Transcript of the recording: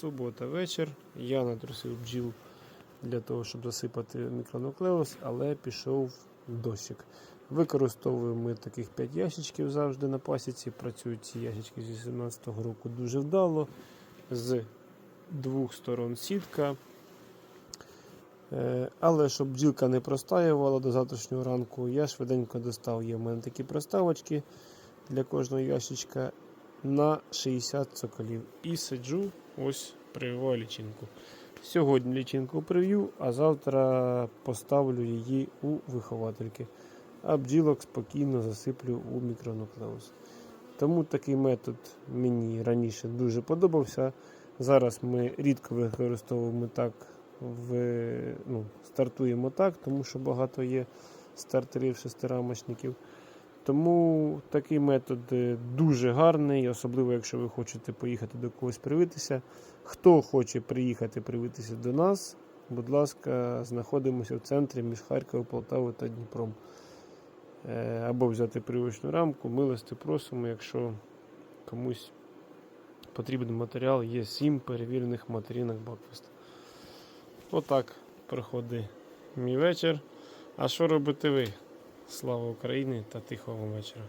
Субота вечір. Я натрусив бджіл для того, щоб засипати мікронуклеус, але пішов дощик. Використовуємо ми таких 5 ящичків завжди на пасіці. Працюють ці ящички з 18-го року дуже вдало. З двох сторон сітка. Е, Але щоб бджілка не простаювала до завтрашнього ранку, я швиденько достав. Є в мене такі проставочки для кожного ящичка на 60 цоколів. І сиджу, ось прививаю лічинку. Сьогодні лічинку прив'ю, а завтра поставлю її у виховательки. А бджілок спокійно засиплю у мікронуклеус. Тому такий метод мені раніше дуже подобався. Зараз ми рідко використовуємо так, в, ну, стартуємо так, тому що багато є стартерів шестирамочників. Тому такий метод е, дуже гарний, особливо якщо ви хочете поїхати до когось привитися. Хто хоче приїхати привитися до нас, будь ласка, знаходимося в центрі між Харковом, Полтавою та Дніпром. Е, Або взяти привичну рамку, милости просимо, якщо комусь потрібен матеріал, є сім перевірених материнок Бакфест. Отак проходить мій вечір. А що робите ви? Слава Україні та тихого вечора.